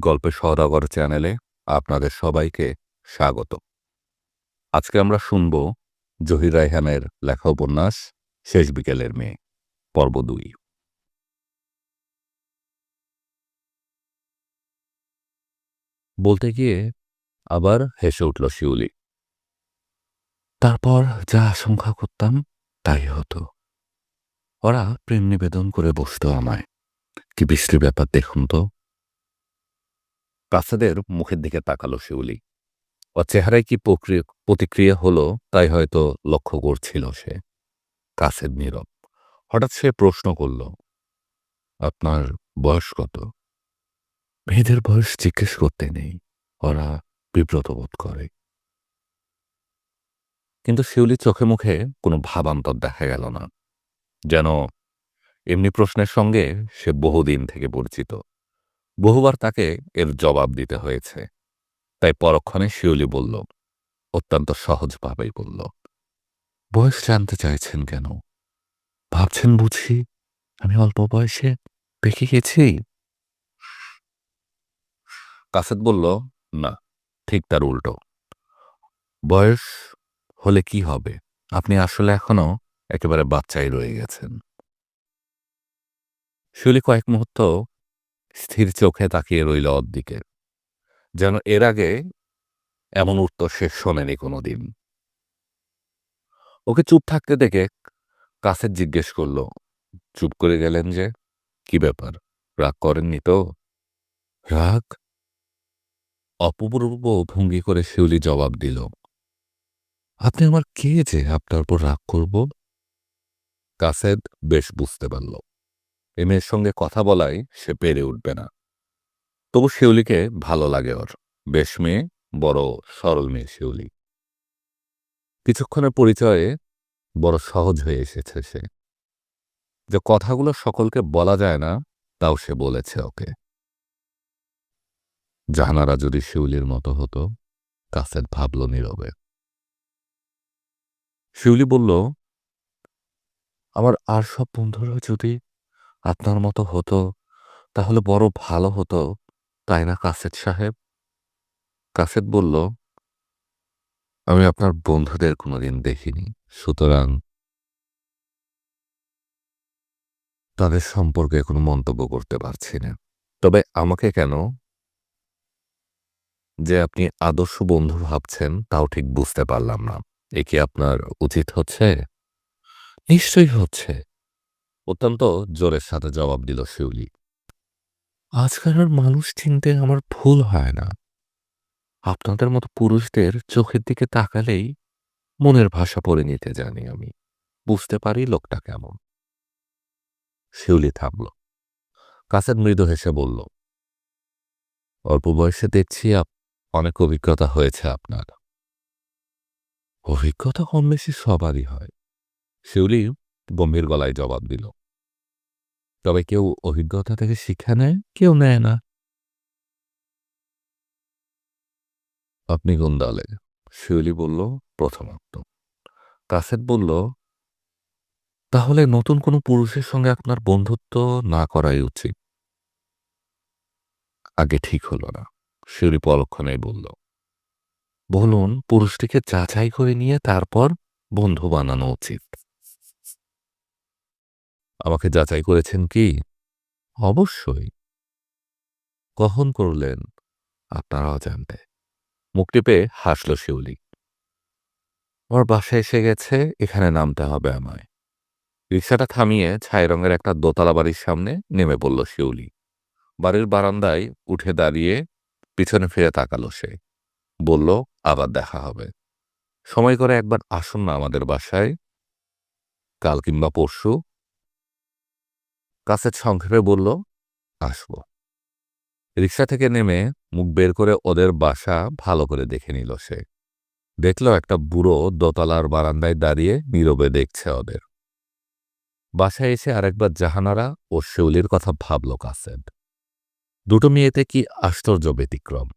গল্পের সওদাগর চ্যানেলে আপনাদের সবাইকে স্বাগত। আজকে আমরা শুনব জহির রায়হানের লেখা উপন্যাস শেষ বিকেলের মেয়ে, পর্ব দুই। বলতে গিয়ে আবার হেসে উঠল শিউলি। তারপর যা আশঙ্কা করতাম তাই হতো। ওরা প্রেম নিবেদন করে বসতো আমায়। কি বৃষ্টির ব্যাপার দেখুন তো। কাছাদের মুখের দিকে তাকালো শিউলি। ও চেহারায় কি প্রতিক্রিয়া হলো তাই হয়তো লক্ষ্য করছিল সে। কাছের নীরব। হঠাৎ সে প্রশ্ন করল, আপনার বয়স কত? মেয়েদের বয়স জিজ্ঞেস করতে নেই। ওরা বিব্রত বোধ করে। কিন্তু শিউলির চোখে মুখে কোনো ভাবান্তর দেখা গেল না। যেন এমনি প্রশ্নের সঙ্গে সে বহুদিন থেকে পরিচিত। বহুবার তাকে এর জবাব দিতে হয়েছে। তাই পরক্ষণে শিউলি বলল, অত্যন্ত সহজভাবেই বলল, বয়স জানতে চাইছেন কেন? ভাবছেন বুঝি? আমি অল্প বয়সে পেকে গেছি? কাসেদ বলল, না, ঠিক তার উল্টো। বয়স হলে কি হবে? আপনি আসলে এখনও একেবারে বাচ্চাই রয়ে গেছেন। শিউলি কয়েক মুহূর্ত স্থির চোখে তাকিয়ে রইল ওর দিকে যেন এর আগে এমন উত্তর সে শোনেনি কোনোদিন। ওকে চুপ থাকতে দেখে কাছে জিজ্ঞেস করল, চুপ করে গেলেন যে? কি ব্যাপার? রাগ করেননি তো? রাগ? অপূর্ব ভঙ্গি করে শিউলি জবাব দিল, আপনি আমার কে যে আপনার উপর রাগ করব? কাসেদ বেশ বুঝতে পারল। এ মেয়ের সঙ্গে কথা বলাই সে পেরে উঠবে না। তবু শিউলিকে ভালো লাগে ওর। বেশ মেয়ে, বড় সরল মেয়ে শিউলি। কিছুক্ষণের পরিচয়ে বড় সহজ হয়ে এসেছে সে। যে কথাগুলো সকলকে বলা যায় না, তাও সে বলেছে ওকে। জাহানারা যদি শিউলির মতো হতো, কাসেদ ভাবল নীরবে। শিউলি বলল, আমার আর সব বন্ধুরা যদি আপনার মতো হতো, তাহলে বড় ভালো হতো, তাই না, কাসেদ সাহেব? কাসেদ বলল, আমি আপনার বন্ধুদের কোনোদিন দেখিনি, সুতরাং তাদের সম্পর্কে কোনো মন্তব্য করতে পারছি না। তবে আমাকে কেন যে আপনি আদর্শ বন্ধু ভাবছেন, তাও ঠিক বুঝতে পারলাম না। এ কি আপনার উচিত হচ্ছে? নিশ্চয়ই হচ্ছে। অত্যন্ত জোরের সাথে জবাব দিল শিউলি। আজকালের মানুষ চিনতে আমার ভুল হয় না। আপনাদের মতো পুরুষদের চোখের দিকে তাকালেই মনের ভাষা পড়ে নিতে জানি আমি। বুঝতে পারি লোকটা কেমন। শিউলি থামল। কাছের মৃদু হেসে বলল, অল্প বয়সে দেখছি অনেক অভিজ্ঞতা হয়েছে আপনার। অভিজ্ঞতা কম বেশি সবারই হয়। শিউলি গম্ভীর গলায় জবাব দিল তবে কেউ অভিজ্ঞতা থেকে শিক্ষা নেয় কেউ নেয় না। আপনি কোন দলে? শিউলি বলল প্রথমার্থ কাসেদ বলল তাহলে নতুন কোনো পুরুষের সঙ্গে আপনার বন্ধুত্ব না করাই উচিত? আগে ঠিক হলো না শিউলি পরক্ষণেই বলল। বলুন পুরুষটিকে যাচাই করে নিয়ে তারপর বন্ধু বানানো উচিত। আমাকে যাচাই করেছেন কি? অবশ্যই। কখন করলেন? আপনারা অজান্তে মুখ টিপে হাসল শিউলি। আমার বাসায় এসে গেছে, এখানে নামতে হবে আমায়। রিক্সাটা থামিয়ে ছাই রঙের একটা দোতলা বাড়ির সামনে নেমে পড়ল শিউলি। বাড়ির বারান্দায় উঠে দাঁড়িয়ে পিছনে ফিরে তাকালো সে। বলল, আবার দেখা হবে। সময় করে একবার আসুন না আমাদের বাসায়। কাল কিংবা পরশু কাছে সংক্ষেপে বলল, আসব। রিক্সা থেকে নেমে মুখ বের করে ওদের বাসা ভালো করে দেখে নিল সে। দেখল একটা বুড়ো দোতলার বারান্দায় দাঁড়িয়ে নীরবে দেখছে ওদের। বাসায় এসে আরেকবার জাহানারা ও শিউলির কথা ভাবল কাসেদ। দুটো মেয়েতে কি আশ্চর্য ব্যতিক্রম।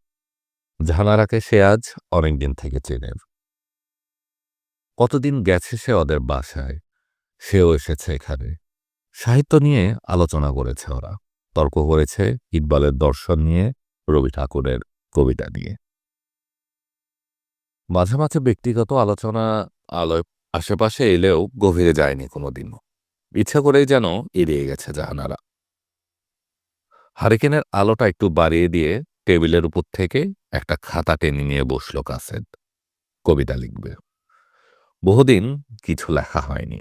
জাহানারাকে সে আজ অনেকদিন থেকে চেনে। কতদিন গেছে সে ওদের বাসায়? সেও এসেছে এখানে। সাহিত্য নিয়ে আলোচনা করেছে ওরা। তর্ক করেছে ইকবালের দর্শন নিয়ে, রবি ঠাকুরের কবিতা নিয়ে। মাঝে মাঝে ব্যক্তিগত আলোচনা আলোয় আশেপাশে এলেও গভীরে যায়নি কোনোদিনও। ইচ্ছা করেই যেন এড়িয়ে গেছে জাহানারা। হারিকেনের আলোটা একটু বাড়িয়ে দিয়ে টেবিলের উপর থেকে একটা খাতা টেনে নিয়ে বসল কাসেদ। কবিতা লিখবে। বহুদিন কিছু লেখা হয়নি।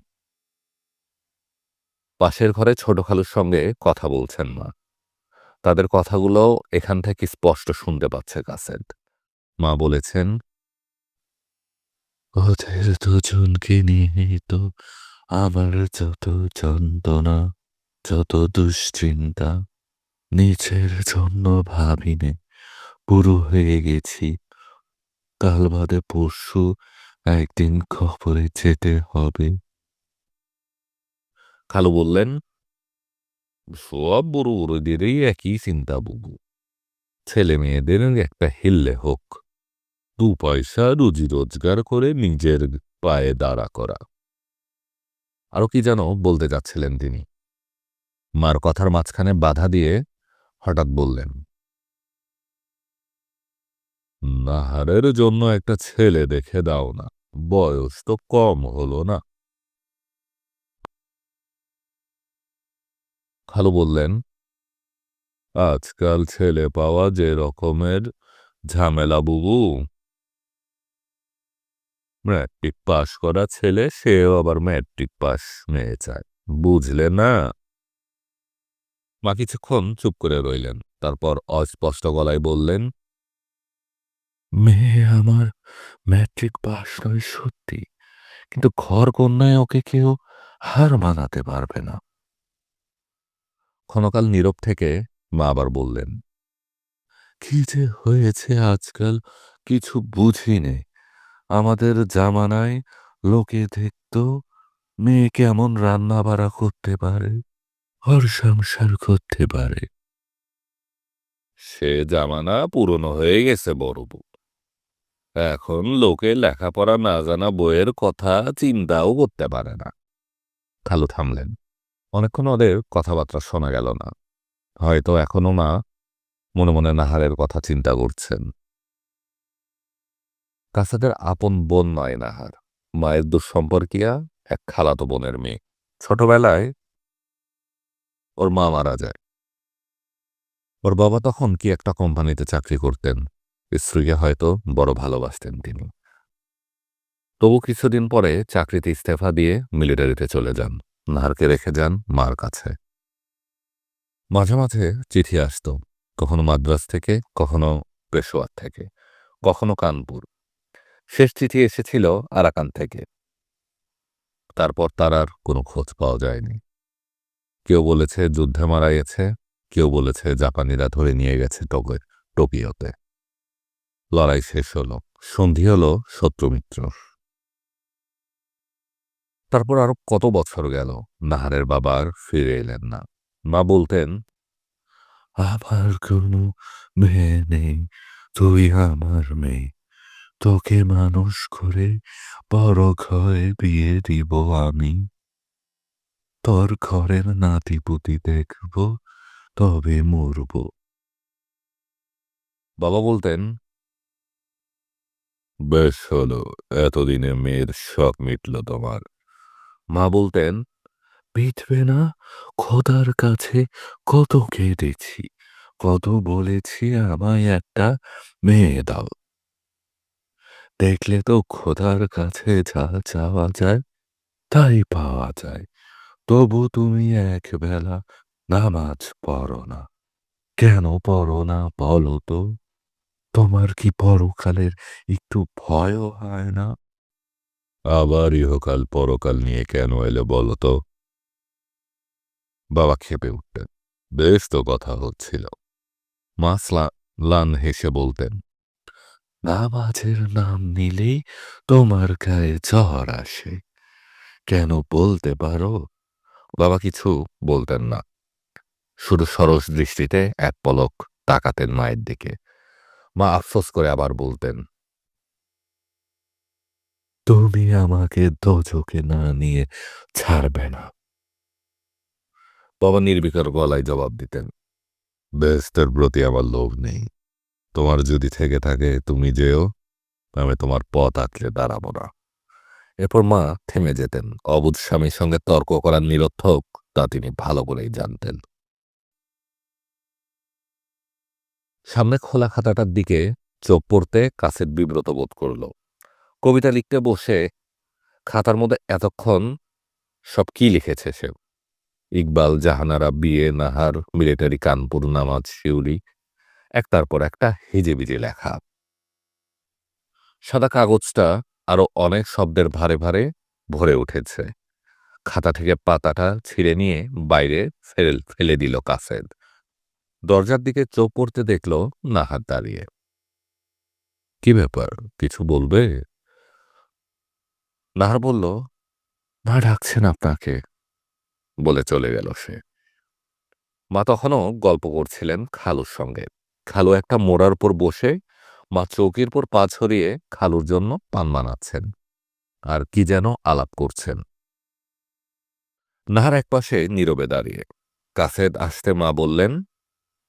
পাশের ঘরে ছোট খালুর সঙ্গে কথা বলছেন মা। তাদের কথাগুলো এখান থেকে স্পষ্ট শুনতে পাচ্ছে কাসেদ। মা বলেছেন, ওদের দুজনকে নিয়ে তো আমার যত যন্ত্রণা, যত দুশ্চিন্তা নিচের জন্য ভাবিনে পুরো হয়ে গেছি। কাল বাদে পরশু একদিন খবরে যেতে হবে। খালু বললেন, সব বড় বড়দেরই একই চিন্তা, বুবু। ছেলে মেয়েদের একটা হিল্লে হোক। দু পয়সা, রুজি রোজগার করে নিজের পায়ে দাঁড়া করা। আরও কি যেন বলতে যাচ্ছিলেন তিনি। মার কথার মাঝখানে বাধা দিয়ে হঠাৎ বললেন, নাহারের জন্য একটা ছেলে দেখে দাও না। বয়স তো কম হলো না। খালু বললেন, আজকাল ছেলে পাওয়া যে রকমের ঝামেলা, বুবু। ম্যাট্রিক পাশ করা ছেলে, সেও আবার ম্যাট্রিক পাস মেয়ে চায়। বুঝলে না? মা কিছুক্ষণ চুপ করে রইলেন, তারপর অস্পষ্ট গলায় বললেন, মেয়ে আমার ম্যাট্রিক পাশ নয় সত্যি, কিন্তু ঘর কন্যায় ওকে কেউ হার মানাতে পারবে না। ক্ষণকাল নীরব থেকে মা আবার বললেন, কি যে হয়েছে আজকাল কিছু বুঝি নেই আমাদের জামানায় লোকে দেখত মেয়ে কেমন রান্না বাড়া করতে পারে, ঘর সংসার করতে পারে। সে জামানা পুরনো হয়ে গেছে বড় বউ এখন লোকে লেখাপড়া না জানা বইয়ের কথা চিন্তাও করতে পারে না। খালু থামলেন। অনেকক্ষণ ওদের কথাবার্তা শোনা গেল না। হয়তো এখনও না মনে মনে নাহারের কথা চিন্তা করছেন। কাসাদের আপন বোন নয় নাহার। মায়ের দুঃসম্পর্কিয়া এক খালাতো বোনের মেয়ে। ছোটবেলায় ওর মা মারা যায়। ওর বাবা তখন কি একটা কোম্পানিতে চাকরি করতেন। স্ত্রীকে হয়তো বড় ভালোবাসতেন তিনি। তবু কিছুদিন পরে চাকরিতে ইস্তফা দিয়ে মিলিটারিতে চলে যান। নাহারকে রেখে যান মার কাছে। মাঝে মাঝে চিঠি আসত, কখনো মাদ্রাস থেকে, কখনো পেশোয়ার থেকে, কখনো কানপুর। শেষ চিঠি এসেছিল আরাকান থেকে। তারপর তার আর কোনো খোঁজ পাওয়া যায়নি। কেউ বলেছে যুদ্ধে মারা গেছে, কেউ বলেছে জাপানিরা ধরে নিয়ে গেছে টোকে টোকিওতে। লড়াই শেষ হলো, সন্ধি হলো শত্রুমিত্র তারপর আরও কত বছর গেল? নাহারের বাবা আর ফিরে এলেন না। মা বলতেন আবার কোনো মেয়ে নেই, তুই আমার মেয়ে। তোকে মানুষ করে বড় ঘরে বিয়ে দিব আমি। তোর ঘরের নাতিপুতি দেখব, তবে মরব। বাবা বলতেন, বেশ হলো, এতদিনে মেয়ের শখ মিটল তোমার। মা বলতেন মিটবে না? খোদার কাছে কত কেঁদেছি, কত বলেছি আমায় একটা মেয়ে দাও। দেখলে তো খোদার কাছে যা চাওয়া যায়, তাই পাওয়া যায়। তবু তুমি একবেলা নামাজ পড়ো না। কেন পড়ো না বলো তো? তোমার কি পরকালের একটু ভয়ও হয় না? আবার ইহকাল পরকাল নিয়ে কেন এলে বলো তো বাবা খেপে উঠতেন বেশ তো কথা হচ্ছিল। মাসলা লান হেসে বলতেন, নামাজের নাম নিলেই তোমার গায়ে জ্বর আসে। কেন বলতে পারো? বাবা কিছু বলতেন না। শুধু সরস দৃষ্টিতে এক পলক তাকাতেন মায়ের দিকে। মা আফসোস করে আবার বলতেন তুমি আমাকে দোজকে না নিয়ে ছাড়বে না। বাবা নির্বিকার গলায় জবাব দিতেন বেস্তের প্রতি আমার লোভ নেই। তোমার যদি থেকে থাকে, তুমি যেও, আমি তোমার পথ আঁকলে দাঁড়াবো না। এরপর মা থেমে যেতেন। অবুধ স্বামীর সঙ্গে তর্ক করার নিরর্থক তা তিনি ভালো করেই জানতেন। সামনে খোলা খাতাটার দিকে চোখ পড়তে কাছের বিব্রত বোধ করল। কবিতা লিখতে বসে খাতার মধ্যে এতক্ষণ সব কি লিখেছে সে? ইকবাল, জাহানারা, বিয়ে, নাহার, মিলিটারি, কানপুর, নামাজ, শিউলি, একটার পর একটা হিজেবিজে লেখা। সাদা কাগজটা আরও অনেক শব্দের ভারে ভারে ভরে উঠেছে। খাতা থেকে পাতাটা ছিঁড়ে নিয়ে বাইরে ফেল, ফেলে দিল কাসেদ। দরজার দিকে চোখ পড়তে দেখল নাহার দাঁড়িয়ে। কি ব্যাপার? কিছু বলবে? নাহার বলল, মা ডাকছেন আপনাকে, বলে চলে গেল সে। মা তখনও গল্প করছিলেন খালুর সঙ্গে। খালু একটা মোড়ার উপর বসে মা চৌকির পর পা ছড়িয়ে খালুর জন্য পান বানাচ্ছেন। আর কি যেন আলাপ করছেন। নাহার একপাশে নীরবে দাঁড়িয়ে। কাসেদ আসতে মা বললেন,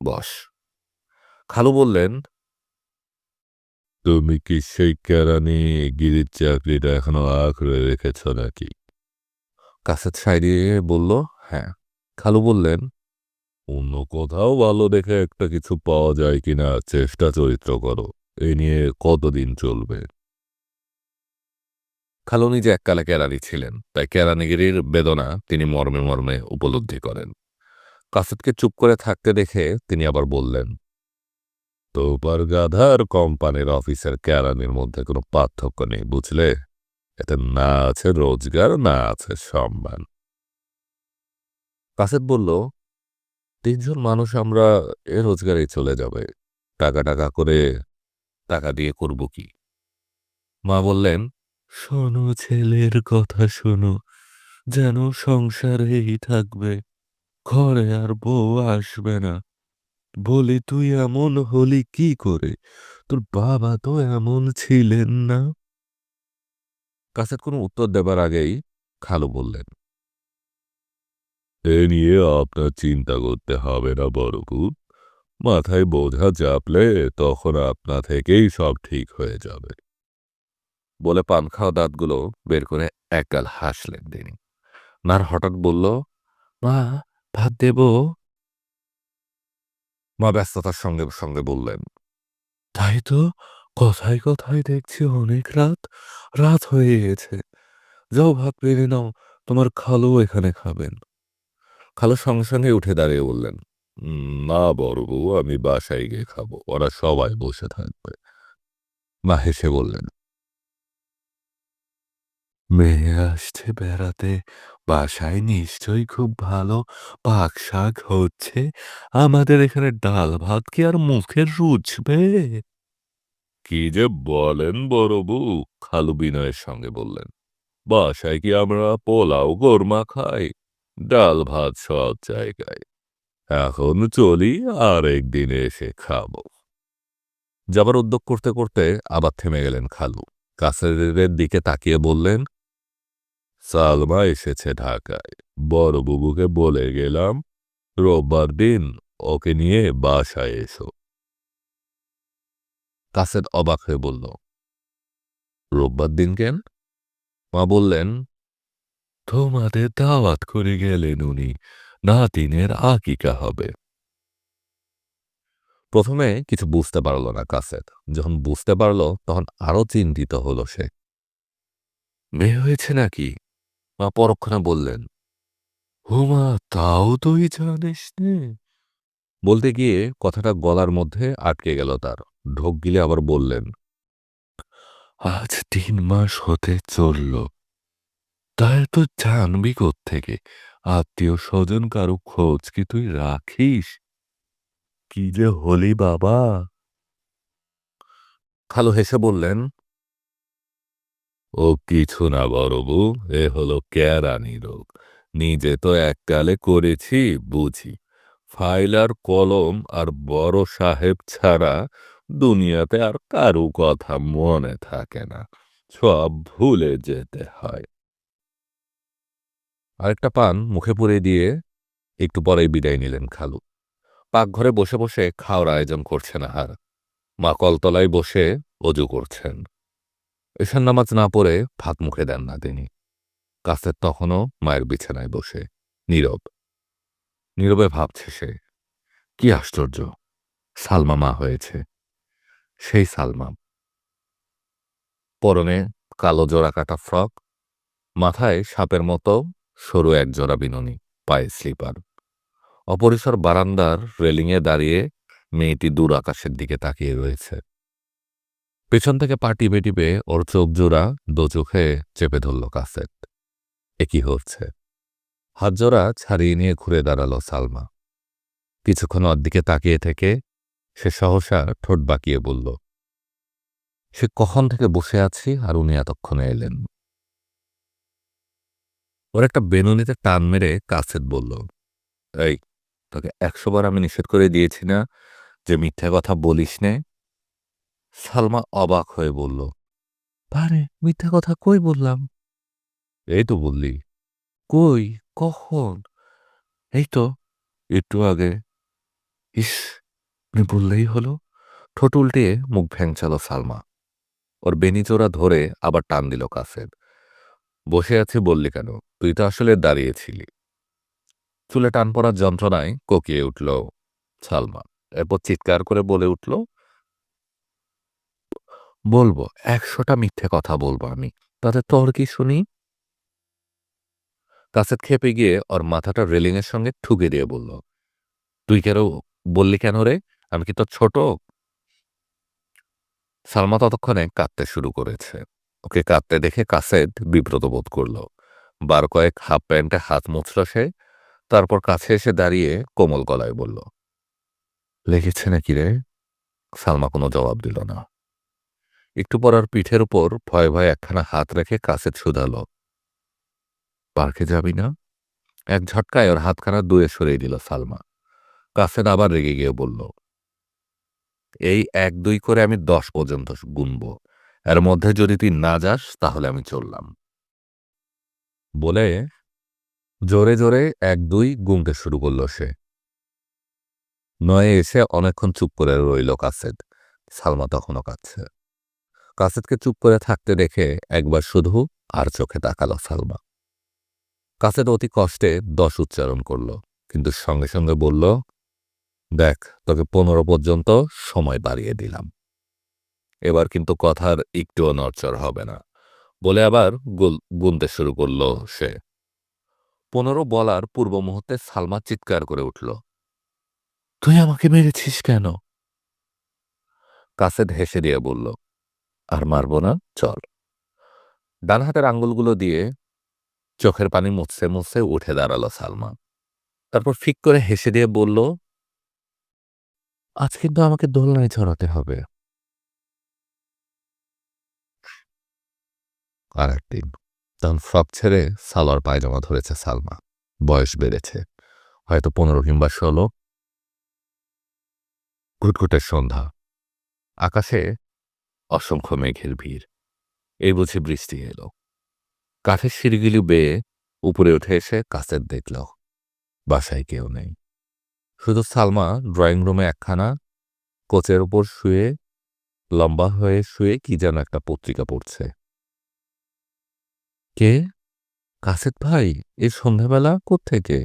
বস। খালু বললেন তুমি কি সেই কেরানি গিরির চাকরিটা এখনও আঁকড়ে রেখেছ নাকি? কাসেদ সাইডিয়ে বলল হ্যাঁ। খালু বললেন অন্য কোথাও ভালো দেখে একটা কিছু পাওয়া যায় কিনা চেষ্টা চরিত্র করো। এ নিয়ে কতদিন চলবে? খালু নিজে এককালে কেরানি ছিলেন তাই কেরানিগিরির বেদনা তিনি মর্মে মর্মে উপলব্ধি করেন। কাসেদকে চুপ করে থাকতে দেখে তিনি আবার বললেন তোপার গাধার কোম্পানির অফিসের কেরানির মধ্যে কোনো পার্থক্য নেই, বুঝলে? এতে না আছে রোজগার, না আছে সম্মান। কাসেদ বলল, তিনজন মানুষ আমরা এ রোজগারে চলে যাবে। টাকা টাকা করে টাকা দিয়ে করব কি? মা বললেন, শোনো ছেলের কথা শোনো, যেন সংসারেই থাকবে। ঘরে আর বউ আসবে না। বলি, তুই এমন হলি কি করে? তোর বাবা তো এমন ছিলেন না। কাছের কোনো উত্তর দেবার আগেই খালু বললেন, এ নিয়ে আপনার চিন্তা করতে হবে না বড়বু মাথায় বোঝা চাপলে তখন আপনা থেকেই সব ঠিক হয়ে যাবে। বলে পান খাওয়া দাঁতগুলো বের করে একগাল হাসলেন তিনি। নার হঠাৎ বলল, মা, ভাত দেব? মা ব্যস্ততার সঙ্গে সঙ্গে বললেন তাই তো কথায় কথায় দেখছি অনেক রাত রাত হয়ে গেছে। যাও ভাত বেড়ে নাও তোমার খালু এখানে খাবেন। খালু সঙ্গে সঙ্গে উঠে দাঁড়িয়ে বললেন "উম, না বড় বউ আমি বাসায় গিয়ে খাব ওরা সবাই বসে থাকবে। মা হেসে বললেন মেয়ে আসছে বেড়াতে বাসায় নিশ্চয়ই খুব ভালো পাক শাক হচ্ছে। আমাদের এখানে ডাল ভাত কি আর মুখে রুচবে? কি যে বলেন বড় খালু বিনয়ের সঙ্গে বললেন। বাসায় কি আমরা পোলাও গোরমা খাই? ডাল ভাত সব জায়গায়। এখন চলি আর একদিন এসে খাব। যাবার উদ্যোগ করতে করতে আবার থেমে গেলেন খালু। কাছের দিকে তাকিয়ে বললেন সালমা এসেছে ঢাকায়। বড় বুবুকে বলে গেলাম, রোববার দিন ওকে নিয়ে বাসায় এসো। কাসেদ অবাক হয়ে বলল, রোববার দিন কেন? মা বললেন, তোমাদের দাওয়াত করে গেলেন উনি, নাতিনের আকিকা হবে। প্রথমে কিছু বুঝতে পারল না কাসেদ। যখন বুঝতে পারল, তখন আরও চিন্তিত হলো সে। মেয়ে হয়েছে নাকি? মা পরক্ষণে বললেন, হুমা, তাও তুই জানিস বলতে গিয়ে কথাটা গলার মধ্যে আটকে গেল তার। ঢোক গিলে আবার বললেন, আজ তিন মাস হতে চলল। তাই তো জানবি থেকে আত্মীয় স্বজন কারও খোঁজ কি তুই রাখিস? কি যে হলি বাবা? খালো হেসে বললেন ও কিছু না বড়বু এ হলো ক্যারানি রোগ। নিজে তো এককালে করেছি, বুঝি। ফাইল আর কলম আর বড় সাহেব ছাড়া দুনিয়াতে আর কারু কথা মনে থাকে না। সব ভুলে যেতে হয়। আরেকটা পান মুখে পুরে দিয়ে একটু পরেই বিদায় নিলেন খালু। পাকঘরে বসে বসে খাওয়ার আয়োজন করছেন আহার। মা কলতলায় বসে অজু করছেন। এশার নামাজ না পড়ে ভাত মুখে দেন না তিনি। কাসেদ তখনও মায়ের বিছানায় বসে, নীরব। নীরবে ভাবছে সে, কি আশ্চর্য, সালমা মা হয়েছে, সেই সালমা। পরনে কালো জোড়া কাটা ফ্রক, মাথায় সাপের মতো সরু এক জোড়া বিননি, পায়ে স্লিপার। অপরিসর বারান্দার রেলিংয়ে দাঁড়িয়ে মেয়েটি দূর আকাশের দিকে তাকিয়ে রয়েছে। পেছন থেকে পা টিপে টিপে ওর চোখ জোড়া দো চোখে চেপে ধরল কাসেট। এ কি হচ্ছে? হাত জোড়া ছাড়িয়ে নিয়ে ঘুরে দাঁড়াল সালমা। কিছুক্ষণ ওর দিকে তাকিয়ে থেকে সে সহসা ঠোঁট বাঁকিয়ে বলল, সে কখন থেকে বসে আছি আর উনি এতক্ষণে এলেন? ওর একটা বেনুনিতে টান মেরে কাসেট বলল, এই, তোকে একশোবার আমি নিষেধ করে দিয়েছি না যে মিথ্যা কথা বলিস নে। সালমা অবাক হয়ে বলল পারে মিথ্যা কথা কই বললাম? এই তো বললি। কই? কখন? এই তো একটু আগে। ইস আপনি বললেই হলো। ঠোঁট উল্টিয়ে মুখ ভ্যাংচালো সালমা। ওর বেনিচোরা ধরে আবার টান দিল কাসের বসে আছি বললি কেন? তুই তো আসলে দাঁড়িয়েছিলি। চুলে টান পড়ার যন্ত্রণায় কোকিয়ে উঠল সালমা। এরপর চিৎকার করে বলে উঠল বলব, একশোটা মিথ্যে কথা বলব আমি। তাতে তোর কি শুনি। কাসেট খেপে গিয়ে ওর মাথাটা রেলিংয়ের সঙ্গে ঠুকে দিয়ে বলল, তুই কেন বললি কেন রে? আমি কি তোর ছোট? সালমা ততক্ষণে কাঁদতে শুরু করেছে। ওকে কাঁদতে দেখে কাসেট বিব্রত বোধ করল। বার কয়েক হাফ প্যান্টে হাত মুছল সে, তারপর কাছে এসে দাঁড়িয়ে কোমল গলায় বলল, লেগেছে নাকি রে? সালমা কোনো জবাব দিল না। একটু পর আর পিঠের উপর ভয়ে ভয়ে একখানা হাত রেখে কাছে শুধালো পার্কে যাবি না? এক ঝটকায় ওর হাতখানা দূরে সরিয়ে দিল সালমা। কাসেট আবার রেগে গিয়ে বলল, এই এক দুই করে আমি দশ পর্যন্ত গুনব। এর মধ্যে যদি তুই না যাস, তাহলে আমি চললাম। বলে জোরে জোরে এক দুই গুনতে শুরু করল সে। নয়ে এসে অনেকক্ষণ চুপ করে রইল কাসেট সালমা তখনও কাঁদছে। কাসেটকে চুপ করে থাকতে দেখে একবার শুধু আর চোখে তাকালো সালমা। কাসেট অতি কষ্টে দশ উচ্চারণ করল, কিন্তু সঙ্গে সঙ্গে বলল, দেখ, তোকে পনেরো পর্যন্ত সময় বাড়িয়ে দিলাম। এবার কিন্তু কথার একটুও নড়চড় হবে না। বলে আবার গুনতে শুরু করল সে। পনেরো বলার পূর্ব মুহূর্তে সালমা চিৎকার করে উঠল, তুই আমাকে মেরেছিস কেন? কাসেট হেসে দিয়ে বলল আর মারব না, চল। ডান হাতের আঙ্গুলগুলো দিয়ে চোখের পানি মুছতে মুছতে উঠে দাঁড়াল সালমা। তারপর ফিক করে হেসে দিয়ে বলল, আজ কিন্তু আমাকে দোলনায় চড়াতে হবে। আর একদিন তখন ফ্রক ছেড়ে সালোয়ার পায়জামা ধরেছে সালমা। বয়স বেড়েছে, হয়তো পনেরো কিংবা ষোলো। ঘুটঘুটের সন্ধ্যা। আকাশে অসংখ্য মেঘের ভিড়। এই বুঝি বৃষ্টি এলো। কাঠের সিঁড়িগুলি বেয়ে উপরে উঠে এসে কাছের দেখল, বাসায় কেউ নেই। শুধু সালমা ড্রয়িং রুমে একখানা কোচের ওপর শুয়ে, লম্বা হয়ে শুয়ে কি যেন একটা পত্রিকা পড়ছে। কে? কাসেদ ভাই এই সন্ধ্যাবেলা কোত্থেকে?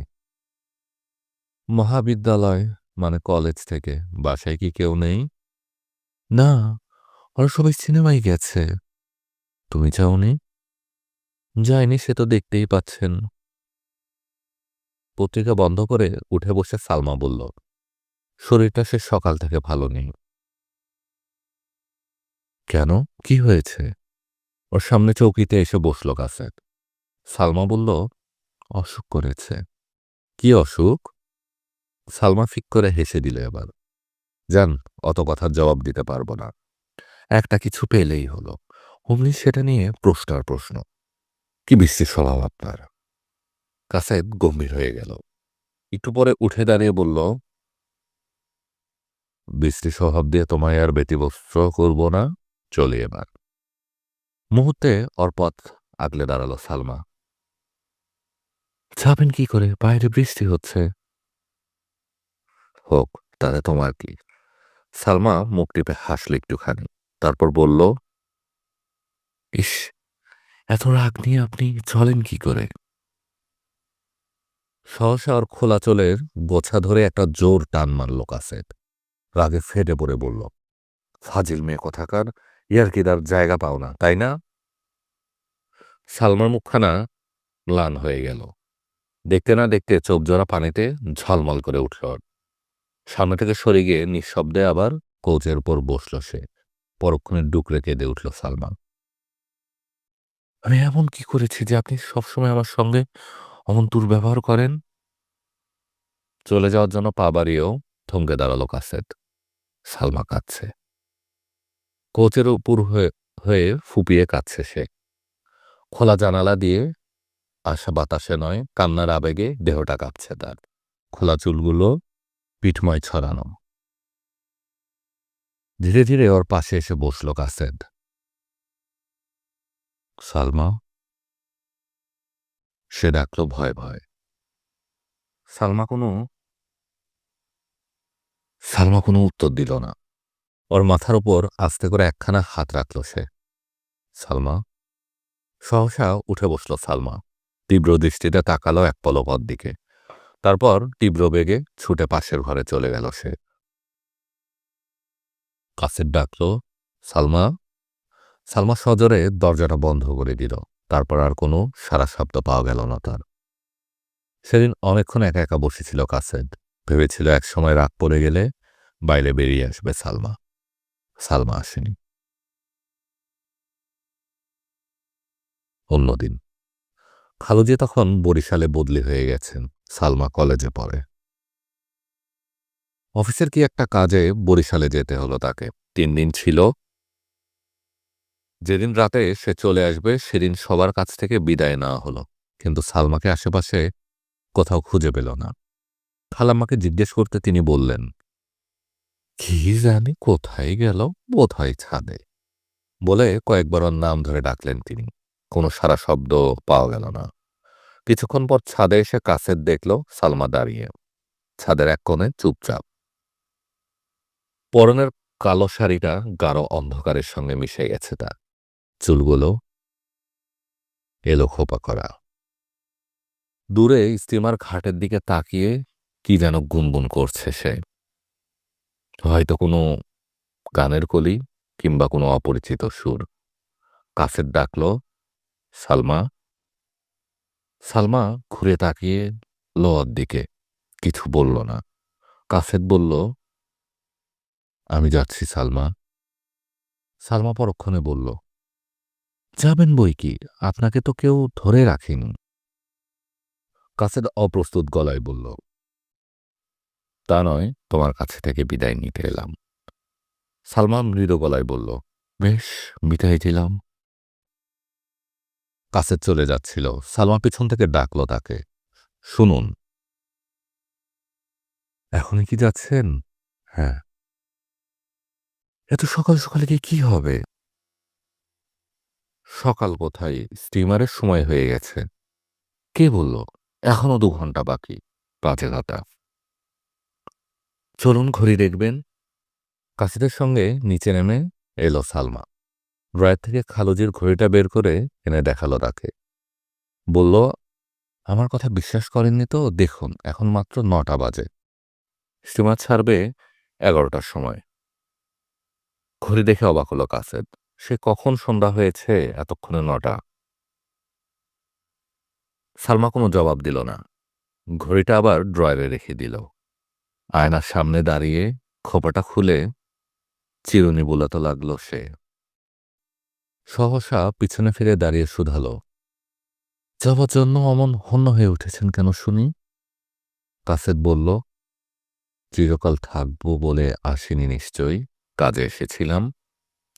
মহাবিদ্যালয় মানে কলেজ থেকে। বাসায় কি কেউ নেই? না ওরা সবাই সিনেমায় গেছে। তুমি যাওনি? যায়নি সে তো দেখতেই পাচ্ছেন। পত্রিকা বন্ধ করে উঠে বসে সালমা বলল, শরীরটা সে সকাল থেকে ভালো নেই। কেন? কি হয়েছে? ওর সামনে চৌকিতে এসে বসল কাসেট সালমা বলল, অসুখ করেছে। কি অসুখ? সালমা ফিক করে হেসে দিল এবার যান অত কথার জবাব দিতে পারব না। একটা কিছু পেলেই হলো। অমনি সেটা নিয়ে প্রশ্নার প্রশ্ন। কি বিশ্রী স্বভাব আপনার? কাসায়েদ গম্ভীর হয়ে গেল। একটু পরে উঠে দাঁড়িয়ে বলল বৃষ্টি স্বভাব দিয়ে তোমায় আর ব্যতিবস্ত্র করব না, চলি এবার। মুহূর্তে ওর পথ আগলে দাঁড়াল সালমা। যাবেন কি করে? বাইরে বৃষ্টি হচ্ছে। হোক, তাতে তোমার কি? সালমা মুখ টিপে হাসল একটুখানি। তারপর বলল, ইস, এত রাগ নিয়ে আপনি চলেন কি করে? সহসা ওর খোলা চলের গোছা ধরে একটা জোর টান মারল কাসেট রাগে ফেটে পড়ে বলল, ফাজিল মেয়ে কথাকার? ইয়ার কি তার জায়গা পাও না, তাই না? সালমার মুখখানা ম্লান হয়ে গেল। দেখতে না দেখতে চোখ জোড়া পানিতে ঝলমল করে উঠল। সামনে থেকে সরে গিয়ে নিঃশব্দে আবার কোচের উপর বসল সে। পরক্ষণে ডুকরে কেঁদে উঠল সালমান। আমি এমন কি করেছি যে আপনি সবসময় আমার সঙ্গে অমন দুর্ব্যবহার করেন? চলে যাওয়ার জন্য পা বাড়িয়েও থমকে দাঁড়াল কাসেট সালমা কাঁদছে। কোচের উপর হয়ে হয়ে ফুপিয়ে কাঁদছে সে। খোলা জানালা দিয়ে আশা বাতাসে নয় কান্নার আবেগে দেহটা কাঁপছে তার। খোলা চুলগুলো পিঠময় ছড়ানো। ধীরে ধীরে ওর পাশে এসে বসল কাসেদ। সালমা? সে ডাকল ভয় ভয়। সালমা কোনো সালমা কোনো উত্তর দিল না। ওর মাথার উপর আস্তে করে একখানা হাত রাখল সে। সালমা? সহসা উঠে বসল সালমা। তীব্র দৃষ্টিতে তাকালো এক পলপর দিকে। তারপর তীব্র বেগে ছুটে পাশের ঘরে চলে গেল সে। কাসের ডাকল, সালমা। সালমা সজরে দরজাটা বন্ধ করে দিল, তারপর আর কোনো সারা শব্দ পাওয়া গেল না তার। সেদিন অনেকক্ষণ একা একা বসেছিল কাসেদ, ভেবেছিল এক সময় রাগ পড়ে গেলে বাইরে বেরিয়ে আসবে সালমা। সালমা আসেনি। অন্যদিন। খালুজি তখন বরিশালে বদলি হয়ে গেছেন, সালমা কলেজে পড়ে। অফিসের কি একটা কাজে বরিশালে যেতে হলো তাকে? তিন দিন ছিল। যেদিন রাতে সে চলে আসবে, সেদিন সবার কাছ থেকে বিদায় নেওয়া হলো। কিন্তু সালমাকে আশেপাশে কোথাও খুঁজে পেল না। খালাম্মাকে জিজ্ঞেস করতে তিনি বললেন, কি জানি কোথায় গেল, বোধহয় ছাদে। বলে কয়েকবার ওর নাম ধরে ডাকলেন তিনি। কোনো সারা শব্দ পাওয়া গেল না। কিছুক্ষণ পর ছাদে এসে কাছের দেখল সালমা দাঁড়িয়ে। ছাদের এক কোণে চুপচাপ। পরনের কালো শাড়িটা গাঢ় অন্ধকারের সঙ্গে মিশে গেছে তার। চুলগুলো এলো খোপা করা। দূরে স্টিমার ঘাটের দিকে তাকিয়ে কি যেন গুনগুন করছে সে। হয়তো কোনো গানের কলি কিংবা কোনো অপরিচিত সুর। কাফের ডাকল, সালমা। সালমা ঘুরে তাকিয়ে লোয়ার দিকে, কিছু বলল না। কাফেদ বলল আমি যাচ্ছি সালমা। সালমা পরক্ষণে বলল, যাবেন বই কি? আপনাকে তো কেউ ধরে রাখেনি। কাসেদ অপ্রস্তুত গলায় বলল, তা নয়, তোমার কাছে থেকে বিদায় নিতে এলাম। সালমা মৃদু গলায় বলল, বেশ, বিদায় দিলাম। কাসেদ চলে যাচ্ছিল। সালমা পিছন থেকে ডাকল তাকে, শুনুন। এখনই কি যাচ্ছেন? হ্যাঁ। এত সকাল সকালে গিয়ে কি হবে? সকাল কোথায়? স্টিমারের সময় হয়ে গেছে। কে বলল? এখনও দু ঘণ্টা বাকি। বাজে ঘাটা চলুন ঘড়ি দেখবেন। কাশিদের সঙ্গে নিচে নেমে এলো সালমা। ড্রয়ার থেকে খালুজির ঘড়িটা বের করে এনে দেখাল তাকে। বলল, আমার কথা বিশ্বাস করেননি তো? দেখুন, এখন মাত্র নটা বাজে। স্টিমার ছাড়বে এগারোটার সময়। ঘড়ি দেখে অবাক হলো কাসেদ। সে কখন সন্ধ্যা হয়েছে এতক্ষণে নটা? সালমা কোনো জবাব দিল না। ঘড়িটা আবার ড্রয়ারে রেখে দিল। আয়নার সামনে দাঁড়িয়ে খোপাটা খুলে চিরুনি বোলাতে লাগল সে। সহসা পিছনে ফিরে দাঁড়িয়ে শুধালো। যাবার জন্য অমন হন্য হয়ে উঠেছেন কেন শুনি? কাসেদ বলল, চিরকাল থাকব বলে আসিনি নিশ্চয়ই। কাজে এসেছিলাম।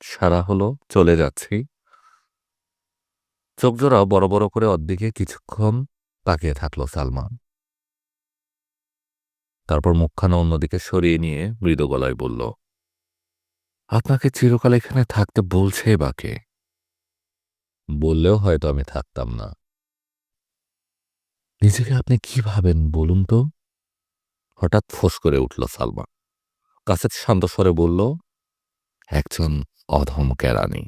সারা হলো, চলে যাচ্ছি। চোখজোড়া বড় বড় করে অর্ধেকে কিছুক্ষণ তাকিয়ে থাকল সালমান তারপর মুখখানা অন্যদিকে সরিয়ে নিয়ে মৃদু গলায় বলল, আপনাকে চিরকাল এখানে থাকতে বলছে বাকে বললেও হয়তো আমি থাকতাম না। নিজেকে আপনি কি ভাবেন বলুন তো? হঠাৎ ফোঁস করে উঠল সালমা। কাসেদ শান্ত স্বরে বলল একজন অধম কেরানি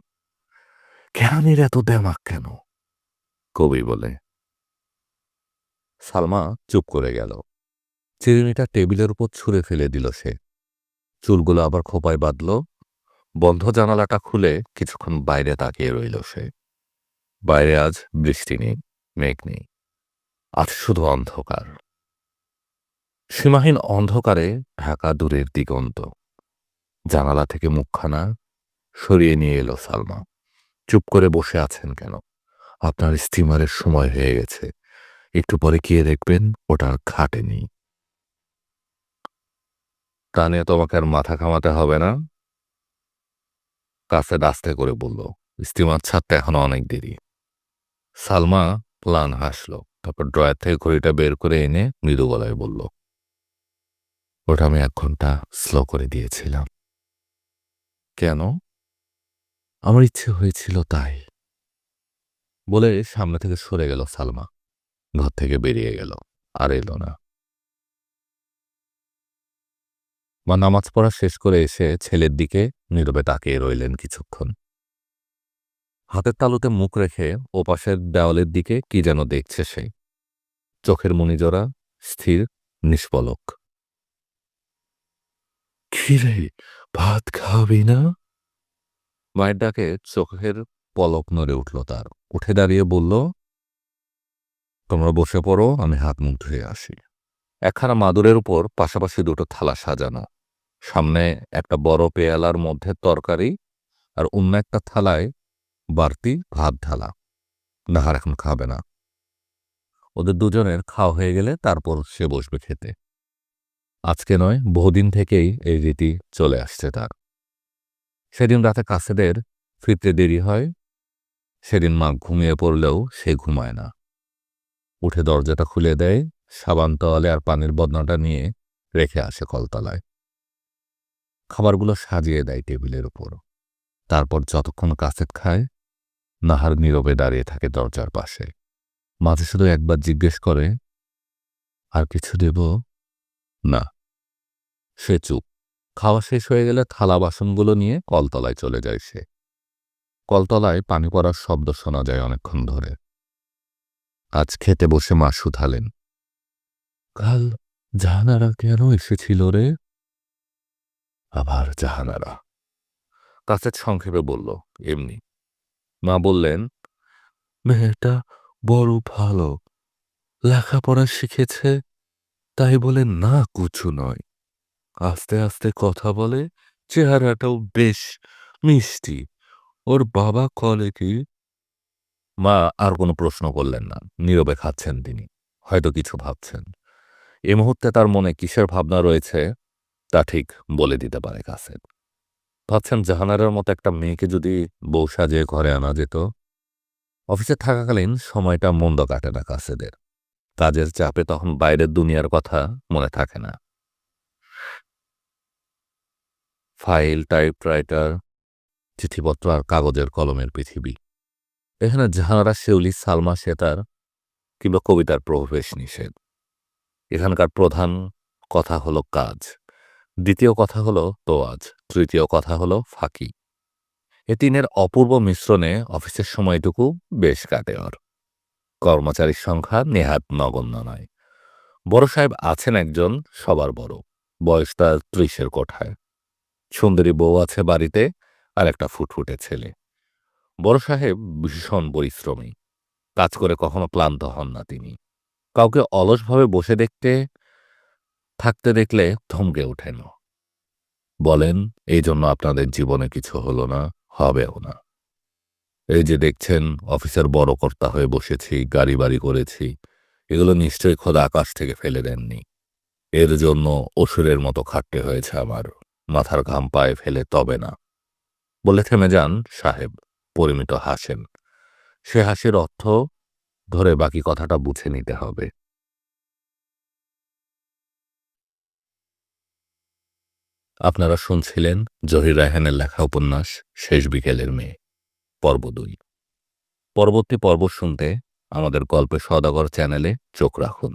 কেরানির এত দেমাক কেন? কবি বলে। সালমা চুপ করে গেল। চিরুনিটা টেবিলের উপর ছুঁড়ে ফেলে দিল সে। চুলগুলো আবার খোপায় বাঁধল। বন্ধ জানালাটা খুলে কিছুক্ষণ বাইরে তাকিয়ে রইল সে। বাইরে আজ বৃষ্টি নেই, মেঘ নেই। আজ শুধু অন্ধকার। সীমাহীন অন্ধকারে ঢাকা দূরের দিগন্ত। জানালা থেকে মুখখানা সরিয়ে নিয়ে এলো সালমা। চুপ করে বসে আছেন কেন? আপনার স্টিমারের সময় হয়ে গেছে। একটু পরে গিয়ে দেখবেন ওটার খাটে নেই তা নিয়ে তোমাকে আর মাথা খামাতে হবে না। কাছে আস্তে করে বলল, স্টিমার ছাড়তে এখনও অনেক দেরি। সালমা প্লান হাসলো, তারপর ড্রয়ার থেকে ঘড়িটা বের করে এনে মৃদু গলায় বলল, ওটা আমি এক ঘণ্টা স্লো করে দিয়েছিলাম। কেন? আমার ইচ্ছে হয়েছিল তাই। বলে সামনে থেকে সরে গেল সালমা। ঘর থেকে বেরিয়ে গেল। আর এলো না। মা নামাজ পড়া শেষ করে এসে ছেলের দিকে নীরবে তাকিয়ে রইলেন কিছুক্ষণ। হাতের তালুতে মুখ রেখে ওপাশের দেওয়ালের দিকে কি যেন দেখছে সে। চোখের মণিজোড়া স্থির নিষ্পলক খিরে ভাত খাবি না? মায়ের ডাকে চোখের পলক নড়ে উঠল তার। উঠে দাঁড়িয়ে বলল, তোমরা বসে পড়ো, আমি হাত মুখ ধুয়ে আসি। একখানা মাদুরের উপর পাশাপাশি দুটো থালা সাজানো। সামনে একটা বড় পেয়ালার মধ্যে তরকারি আর অন্য একটা থালায় বাড়তি ভাত ঢালা। নাহার এখন খাবে না। ওদের দুজনের খাওয়া হয়ে গেলে তারপর সে বসবে খেতে। আজকে নয়, বহুদিন থেকেই এই রীতি চলে আসছে তার। সেদিন রাতে কাছেদের ফিরতে দেরি হয়, সেদিন মা ঘুমিয়ে পড়লেও সে ঘুমায় না। উঠে দরজাটা খুলে দেয়, সাবান তোয়ালে আর পানির বদনাটা নিয়ে রেখে আসে কলতলায়। খাবারগুলো সাজিয়ে দেয় টেবিলের উপর। তারপর যতক্ষণ কাসেট খায়, নাহার নীরবে দাঁড়িয়ে থাকে দরজার পাশে। মাঝে শুধু একবার জিজ্ঞেস করে, আর কিছু দেব? না। সে চুপ। খাওয়া শেষ হয়ে গেলে থালা বাসনগুলো নিয়ে কলতলায় চলে যায় সে। কলতলায় পানি পড়ার শব্দ শোনা যায় অনেকক্ষণ ধরে। আজ খেতে বসে মা শুধালেন। কাল জাহানারা কেন এসেছিল রে? আবার জাহানারা। কাছে সংক্ষেপে বলল, এমনি। মা বললেন, মেয়েটা বড় ভালো। লেখাপড়া শিখেছে। তাই বলে, না কুচু নয়। আস্তে আস্তে কথা বলে, চেহারাটাও বেশ মিষ্টি। ওর বাবা কলে কি, মা, আর কোনো প্রশ্ন করলেন না। নীরবে খাচ্ছেন তিনি। হয়তো কিছু ভাবছেন। এ মুহূর্তে তার মনে কিসের ভাবনা রয়েছে, তা ঠিক বলে দিতে পারে কাছে ভাবছেন জাহানারের মতো একটা মেয়েকে যদি বউ সাজিয়ে ঘরে আনা যেত। অফিসে থাকাকালীন সময়টা মন্দ কাটে না কাছেদের কাজের চাপে তখন বাইরের দুনিয়ার কথা মনে থাকে না। ফাইল, টাইপরাইটার, চিঠিপত্র আর কাগজের কলমের পৃথিবী। এখানে জাহানারা শেউলি, সালমা, সেতার কিংবা কবিতার প্রবেশ নিষেধ। এখানকার প্রধান কথা হলো কাজ। দ্বিতীয় কথা হলো তোয়াজ। তৃতীয় কথা হলো ফাঁকি। এ তিনের অপূর্ব মিশ্রণে অফিসের সময়টুকু বেশ কাটে ওর। কর্মচারীর সংখ্যা নেহাত নগণ্য নয়। বড় সাহেব আছেন একজন, সবার বড়। বয়স তার ত্রিশের কোঠায়। সুন্দরী বউ আছে বাড়িতে আর একটা ফুটফুটে ছেলে। বড় সাহেব ভীষণ পরিশ্রমী। কাজ করে কখনো ক্লান্ত হন না তিনি। কাউকে অলসভাবে বসে দেখতে, থাকতে দেখলে থমকে ওঠেন। বলেন, এই জন্য আপনাদের জীবনে কিছু হলো না, হবেও না। এই যে দেখছেন, অফিসের বড় কর্তা হয়ে বসেছি, গাড়ি বাড়ি করেছি। এগুলো নিশ্চয়ই খোদা আকাশ থেকে ফেলে দেননি। এর জন্য অসুরের মতো খাটতে হয়েছে আমার। মাথার ঘাম পায়ে ফেলে তবে না। বলে থেমে যান, সাহেব। পরিমিত হাসেন। সে হাসির অর্থ ধরে বাকি কথাটা বুঝে নিতে হবে। আপনারা শুনছিলেন জহির রায়হানের লেখা উপন্যাস, শেষ বিকেলের মেয়ে। পর্ব দুই পরবর্তী পর্ব শুনতে আমাদের গল্পে সদাগর চ্যানেলে চোখ রাখুন।